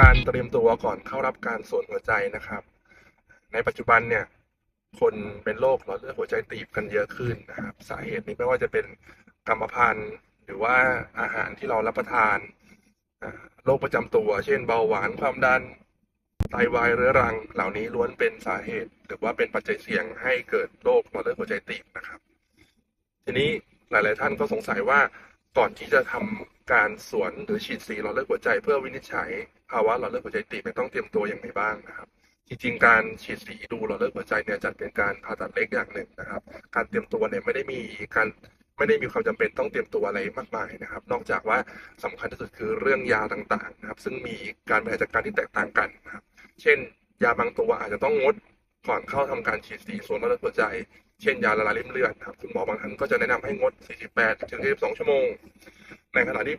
การเตรียมตัวก่อนเข้ารับการสวนหัวใจนะครับ ในปัจจุบันเนี่ย คนเป็นโรคหลอดเลือดหัวใจตีบกันเยอะขึ้นนะครับ สาเหตุนี้ไม่ว่าจะเป็นกรรมพันธุ์หรือว่าอาหารที่เรารับประทานโรคประจำตัว เช่นเบาหวานความดันไตวายเรื้อรัง เหล่านี้ล้วนเป็นสาเหตุ หรือว่าเป็นปัจจัยเสี่ยงให้เกิดโรคหลอดเลือดหัวใจตีบนะครับ ทีนี้หลาย ๆ ท่านก็สงสัยว่าก่อนที่จะทำ การสวนหรือฉีดสีหลอดเลือดหัวใจเพื่อวินิจฉัยภาวะหลอดเลือดหัวใจตีบต้องเตรียมตัวอย่างไรบ้างนะครับ จริงๆ การฉีดสีดูหลอดเลือดหัวใจเนี่ยจัดเป็นการผ่าตัดเล็กอย่างหนึ่งนะครับ การเตรียมตัวเนี่ยไม่ได้มีการไม่ได้มีความจำเป็นต้องเตรียมตัวอะไรมากมายนะครับ นอกจากว่าสำคัญที่สุดคือเรื่องยาต่างๆนะครับ ซึ่งมีการบริหารจัดการที่แตกต่างกันนะครับ เช่น ยาบางตัวอาจจะต้องงดก่อนเข้าทำการฉีดสีส่วนหลอดเลือดหัวใจ เช่นยาละลายริ่มเลือดนะครับคุณหมอบางท่านก็จะแนะนำให้งด 48 ถึง 72 ชั่วโมง ในขณะที่